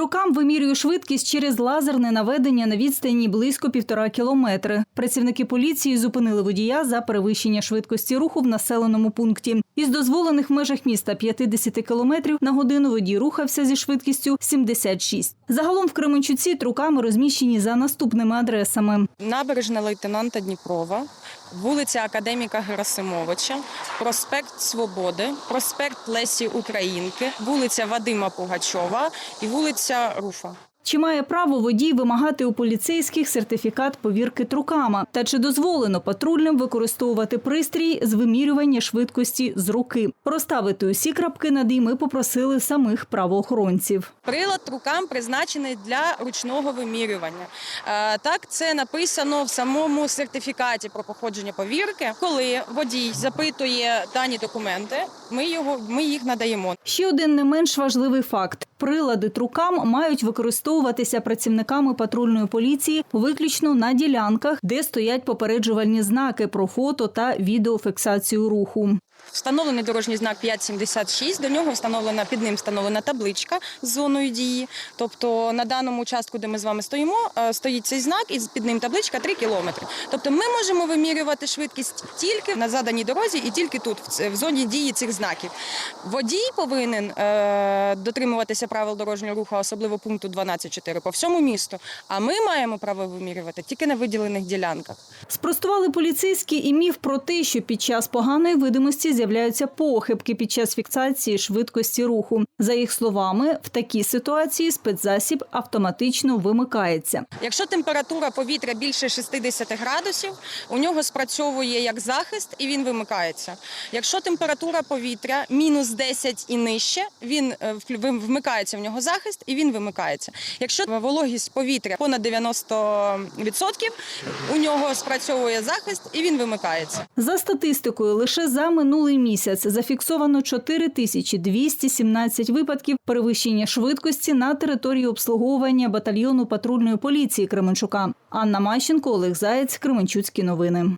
Трукам вимірює швидкість через лазерне наведення на відстані близько півтора кілометри. Працівники поліції зупинили водія за перевищення швидкості руху в населеному пункті. Із дозволених в межах міста 50 кілометрів на годину водій рухався зі швидкістю 76. Загалом в Кременчуці труками розміщені за наступними адресами. Набережна лейтенанта Дніпрова, вулиця Академіка Герасимовича, проспект Свободи, проспект Лесі Українки, вулиця Вадима Пугачова і вулиця Руфа. Чи має право водій вимагати у поліцейських сертифікат повірки трукама? Та чи дозволено патрульним використовувати пристрій з вимірювання швидкості з руки? Розставити усі крапки над «і» ми попросили самих правоохоронців. Прилад рукам призначений для ручного вимірювання. Е, Так, це написано в самому сертифікаті про походження повірки. Коли водій запитує дані документи, ми його ми їх надаємо. Ще один не менш важливий факт: прилади трукам мають використовуватися працівниками патрульної поліції виключно на ділянках, де стоять попереджувальні знаки про фото та відеофіксацію руху. Встановлений дорожній знак 576, До нього встановлена під ним встановлена табличка з зоною дії. Тобто на даному участку, де ми з вами стоїмо, е, стоїть цей знак, і під ним табличка 3 кілометри. Тобто ми можемо вимірювати швидкість тільки на заданій дорозі і тільки тут, в зоні дії цих знаків. Водій повинен е, дотримуватися правил дорожнього руху, особливо пункту 12.4 по всьому місту. А ми маємо право вимірювати тільки на виділених ділянках. Спростували поліцейські і міф про те, що під час поганої видимості з'являються похибки під час фіксації швидкості руху. За їх словами, в такій ситуації спецзасіб автоматично вимикається. Якщо температура повітря більше 60 градусів, у нього спрацьовує як захист і він вимикається. Якщо температура повітря мінус 10 і нижче, він е, вим- вмикається в нього захист і він вимикається. Якщо вологість повітря понад 90%, у нього спрацьовує захист і він вимикається. За статистикою, лише за минулий місяць зафіксовано 4217 випадків перевищення швидкості на території обслуговування батальйону патрульної поліції Кременчука. Анна Мащенко, Олег Заєць, Кременчуцькі новини.